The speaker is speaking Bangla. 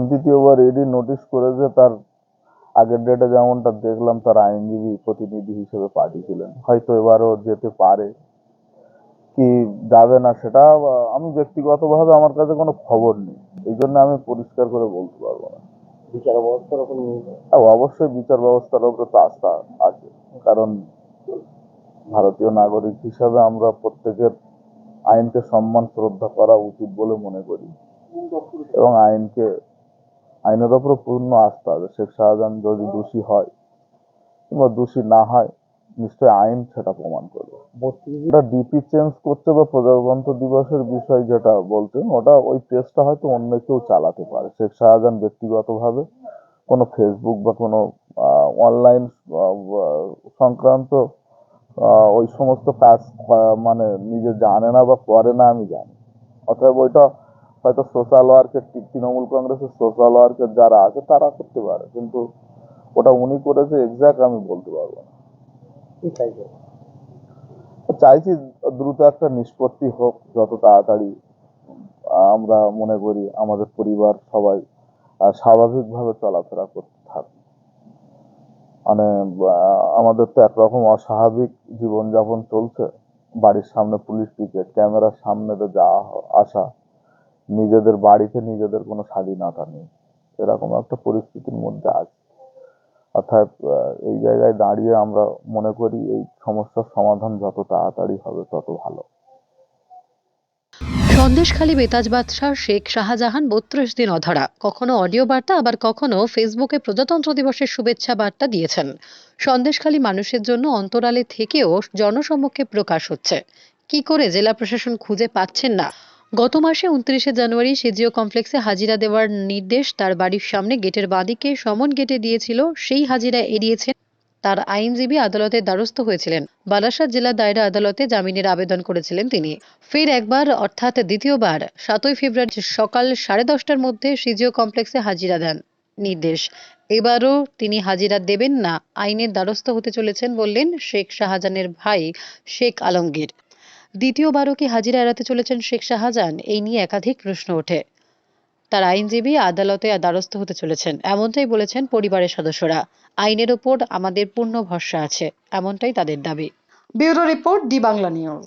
দ্বিতীয়বার ইডি নোটিশ করেছে তার আগের ডেটে যেমনটা দেখলাম তার আইনজীবী প্রতিনিধি হিসেবে পাঠিয়েছিলেন হয়তো এবারও যেতে পারে। কি যাবে না সেটা আমি ব্যক্তিগতভাবে আমার কাছে কোনো খবর নেই। এই জন্য আমি পরিষ্কার করে বলতে পারব না। বিচার ব্যবস্থার হ্যাঁ, অবশ্যই বিচার ব্যবস্থার উপরে তো আস্থা আছে। কারণ ভারতীয় নাগরিক হিসাবে আমরা প্রত্যেকের আইনকে সম্মান শ্রদ্ধা করা উচিত বলে মনে করি। এবং আইনকে আইনের ওপরে পূর্ণ আস্থা আছে। শেখ শাহজাহান যদি দোষী হয় কিংবা দোষী না হয়, নিশ্চয়ই আইন সেটা প্রমাণ করবে। এটা ডিপি চেঞ্জ করছে বা প্রজাতন্ত্র দিবসের বিষয় যেটা বলতেন, ওটা ওই পেজটা হয়তো অন্য কেউ চালাতে পারে। শেখ শাহজাহান ব্যক্তিগতভাবে কোনো ফেসবুক বা কোনো অনলাইন সংক্রান্ত ওই সমস্ত কাজ মানে নিজে জানে না বা করে না আমি জানি। অতএব ওইটা হয়তো সোশ্যাল ওয়ার্কের তৃণমূল কংগ্রেসের সোশ্যাল ওয়ার্কের যারা আছে তারা করতে পারে কিন্তু ওটা উনি করেছে এক্সাক্ট আমি বলতে পারব না। চাইছে চাইছি দ্রুত একটা নিষ্পত্তি হোক যত তাড়াতাড়ি আমরা মনে করি আমাদের পরিবার সবাই স্বাভাবিকভাবে চলাফেরা করতে থাকবে মানে আমাদের তো একরকম অস্বাভাবিক জীবনযাপন চলছে বাড়ির সামনে পুলিশ পিকেট ক্যামেরার সামনে তো যাওয়া আসা। নিজেদের বাড়িতে নিজেদের কোনো স্বাধীনতা নেই। এরকম একটা পরিস্থিতির মধ্যে আছে। অর্থাৎ এই জায়গায় দাঁড়িয়ে আমরা মনে করি এই সমস্যার সমাধান যত তাড়াতাড়ি হবে তত ভালো। সন্দেশখালী বেতাজ বাদশাহ শেখ শাহজাহান বত্রিশ দিন অধরা। কখনো অডিও বার্তা, আবার কখনো ফেসবুকে প্রজাতন্ত্র দিবসের শুভেচ্ছা বার্তা দিয়েছেন। সন্দেশখালী মানুষের জন্য অন্তরালে থেকেও জনসমক্ষে প্রকাশ হচ্ছে। কি করে জেলা প্রশাসন খুঁজে পাচ্ছেন না? গত মাসে উনত্রিশে জানুয়ারি সিজিও কমপ্লেক্সে হাজিরা দেওয়ার নির্দেশ তার বাড়ির সামনে গেটের বাঁদিকে সমন গেটে দিয়েছিল। সেই হাজিরা এড়িয়েছেন। তার আইনজীবী আদালতের দ্বারস্থ হয়েছিলেন। বারাসাত জেলা দায়রা আদালতে জামিনের আবেদন করেছিলেন তিনি। ফের একবার, অর্থাৎ দ্বিতীয়বার, সাতই ফেব্রুয়ারি সকাল সাড়ে দশটার মধ্যে সিজিও কমপ্লেক্সে হাজিরা দেন। নির্দেশ, এবারও তিনি হাজিরা দেবেন না। আইনের দ্বারস্থ হতে চলেছেন বললেন শেখ শাহজাহানের ভাই শেখ আলমগীর। দ্বিতীয়বারও কি হাজিরা এড়াতে চলেছেন শেখ শাহজাহান? এই নিয়ে একাধিক প্রশ্ন ওঠে। তার আইনজীবী আদালতে দ্বারস্থ হতে চলেছেন। এমনটাই বলেছেন পরিবারের সদস্যরা। আইনের ওপর আমাদের পূর্ণ ভরসা আছে, এমনটাই তাদের দাবি। Bureau report D Bangla news.